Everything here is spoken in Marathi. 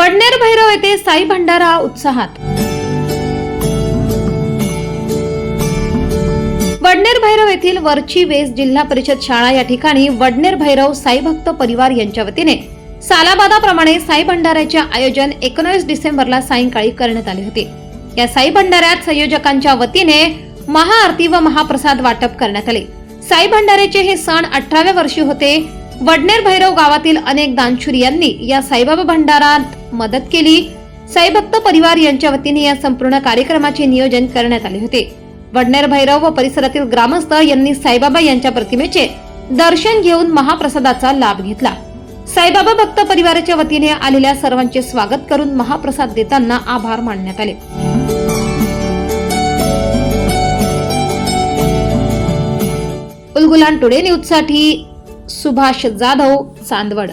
वडनेर भैरव येथे साई भंडारा उत्साहात. वडनेर भैरव येथील वरची वेस जिल्हा परिषद शाळा या ठिकाणी वडनेर भैरव साई भक्त परिवार यांच्या वतीने सालाबादाप्रमाणे साई भंडाऱ्याचे आयोजन एकोणीस डिसेंबरला सायंकाळी करण्यात आले होते. या साई भंडाऱ्यात संयोजकांच्या वतीने महाआरती व महाप्रसाद वाटप करण्यात आले. साई भंडाऱ्याचे हे सण अठराव्या वर्षी होते. वडनेर भैरव गावातील अनेक दानशूर यांनी या साईबाबा भंडारात मदत केली. साईभक्त परिवार यांच्या वतीने या संपूर्ण कार्यक्रमाचे नियोजन करण्यात आले होते. वडनेर भैरव व परिसरातील ग्रामस्थ यांनी साईबाबा यांच्या प्रतिमेचे दर्शन घेऊन महाप्रसादाचा लाभ घेतला. साईबाबा भक्त परिवाराच्या वतीने आलेल्या सर्वांचे स्वागत करून महाप्रसाद देताना आभार मानण्यात आले. उलगुलान टुडे न्यूजसाठी सुभाष जाधव चांदवड.